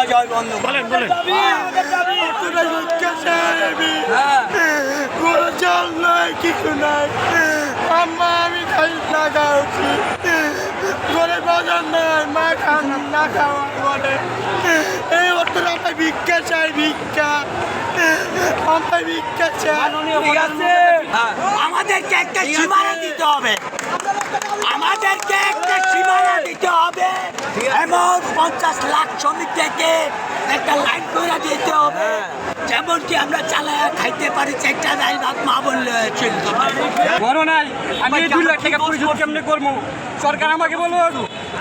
দেওয়া যায় বলেন বলেন। হ্যাঁ নাই কিছু নাই আম্মা আমি খাই না খাওয়াচ্ছি ঘরে বাজার নাই মা খান না খাওয়া এই অর্থে আমরা ভিক্ষা চাই ভিক্ষা আমরা ভিক্ষা চাই ঠিক আমাদেরকে একটা সীমানা দিতে হবে। আমাদেরকে একটা সীমানা দিতে হবে। এমন পঞ্চাশ লাখ শ্রমিক থেকে একটা লাইন করে দিতে হবে। যেমন কি আমরা চালায়া খাইতে পারি চারটা নাই ভাত মা বললে চলতে। পারে বড় নাই আমি দুই লাখ টাকা পরিশোধ কেমনে করব? সরকার আমাকে বলো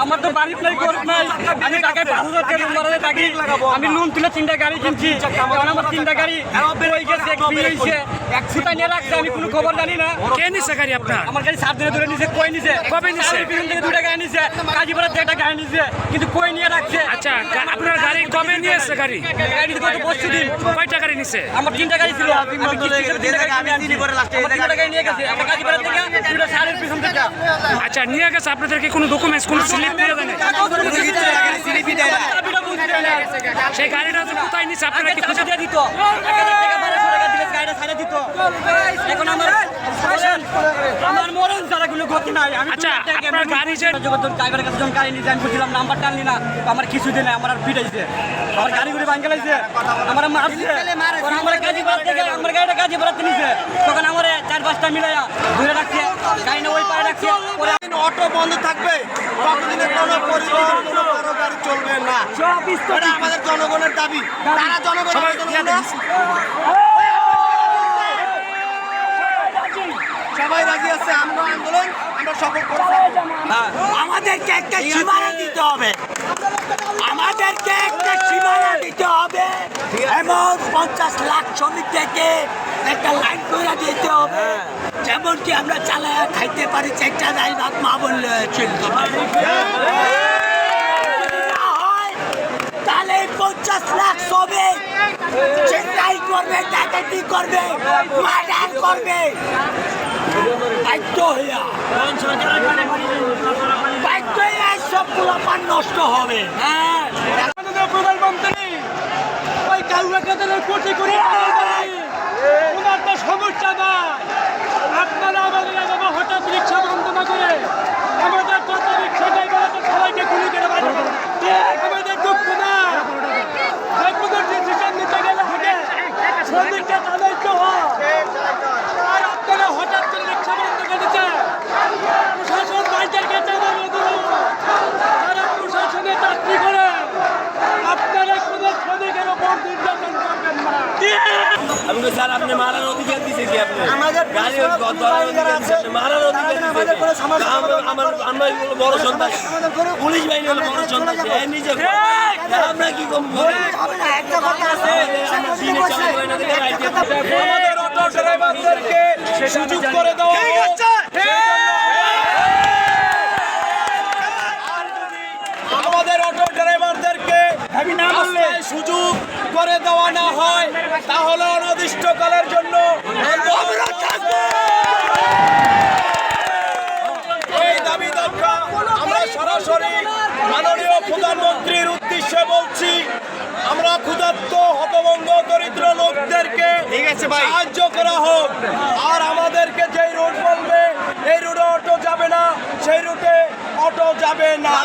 আমার তো বাড়ি নাই ঘর নাই। আমি টাকায় পাঁচ হাজার টাকা লোন থাকি। আমি লোন তুলে তিনটা গাড়ি কিনছি। কারণ আমার তিনটা গাড়ি হয়ে গেছে বিয়ে হয়েছে নিয়ে রাখছে আমি কোনো খবর জানি না। কে নিছে গাড়ি আপনার? আমার গাড়ি সাত দিনে ধরে নিছে কই নিছে? কবে নিছে? পিছন থেকে দুটা গাড়ি নিছে। কাজীপাড়া থেকে একটা গাড়ি নিছে কিন্তু কই নিয়ে রাখছে? আচ্ছা আপনার গাড়ি কবে নিয়ে এসছে গাড়ি? গাড়ি কত পরশু দিন। কয়টা গাড়ি নিছে? আমার তিনটা গাড়ি ছিল। আমি তিনটা গাড়ি নিয়ে গেছে। একটা কাজীপাড়া থেকে দুটা সারের পিছন থেকে আচ্ছা নিয়ে গেছে আপনাদেরকে কোনো ডকুমেন্টস কোনো স্লিপ নিয়ে দেন। সেই গাড়িটা তো কোথায় নিচ্ছে আপনারা কি খুঁজে দিয়ে দিত এখন আমার ছাড়া নাই? আমি আচ্ছা, আপনার গাড়ি যে- যখন ড্রাইভারের কাছে যখন গাড়ি নিয়ে আমি বলছিলাম নাম্বার টানলি না। আমার কিছু দিনে আমার আর পিটাইছে আমার গাড়ি ঘুরে ভাঙে লাগছে আমার মারছে। তখন আমার কাজী বাড়া থেকে আমার গাড়িটা কাজী বাড়াতে নিছে। তখন আমার চার পাঁচটা মিলাইয়া ধরে রাখছে। গাড়ি না ওই পায়ে রাখছে। অটো বন্ধ থাকবে। ততদিনে কোনো পরিবহন কোনো বড় গাড়ি চলবে না। আমাদের জনগণের দাবি। তারা জনগণের জন্য না। সবাই রাজি আছে? আমরা আন্দোলন আমরা সফল করব আমাদেরকে একটা সীমানা দিতে হবে। আমাদেরকে একটা সীমানা দিতে হবে। এবং পঞ্চাশ লাখ শ্রমিক থেকে একটা লাইন করে দিতে হবে। যেমন কি আমরা চালায়া খাইতে পারি চারটা ডাল ভাত মা বললে চলতে পারে হয়, তাহলে পঞ্চাশ লাখ শ্রমিক চিন্তাই করবে ডাকাতি করবে মার্ডার করবে। নষ্ট হবে। হ্যাঁ। প্রধানমন্ত্রী ওই কাউকে তাদের কোটি কোটি ওনার তো সমস্যা নাই। আপনারা আমাদের এভাবে হঠাৎ রিক্সা বন্ধ না করে আমাদের কত রিক্সা ড্রাইভার তো সবাইকে গুলি করে বাড়ি আমাদের দুঃখ না যে কোনো ডিসিশন নিতে গেলে হবে শ্রমিককে তাদেরকে হয় আর আপনারা হঠাৎ করে রিক্সা বন্ধ করে দিচ্ছে প্রশাসন বাইকের কাছে আমার অনুরোধ যারা প্রশাসনে চাকরি করে আপনারা কোনো শ্রমিকের ওপর নির্যাতন করবেন না আমি স্যার আপনি মারার অধিকার দিছে কি আপনি? আমাদের গাড়ি ধরার অধিকার দিছে, মারার অধিকার দিছে। আমাদের কোনো সমস্যা আমরা আমার আমরা বড় সন্তান আমাদের কোনো- পুলিশ বাহিনী হলো বড় সন্তান সে নিজে আমরা কি কম করি হবে না একটা কথা আছে আমরা দিনে হয় না আমাদের অটো ড্রাইভারদেরকে সুযোগ করে দেওয়া হোক। আমাদের অটো ড্রাইভারদেরকে সুযোগ করে দেওয়া না তাহলে অনির্দিষ্টকালের জন্য এই দাবি আমরা সরাসরি মাননীয় প্রধানমন্ত্রীর উদ্দেশ্যে বলছি আমরা ক্ষুধার্ত হতভঙ্গ দরিদ্র লোকদেরকে সাহায্য করা হোক। আর আমাদেরকে যেই রুট বলবে এই রুটে অটো যাবে না সেই রুটে অটো যাবে না।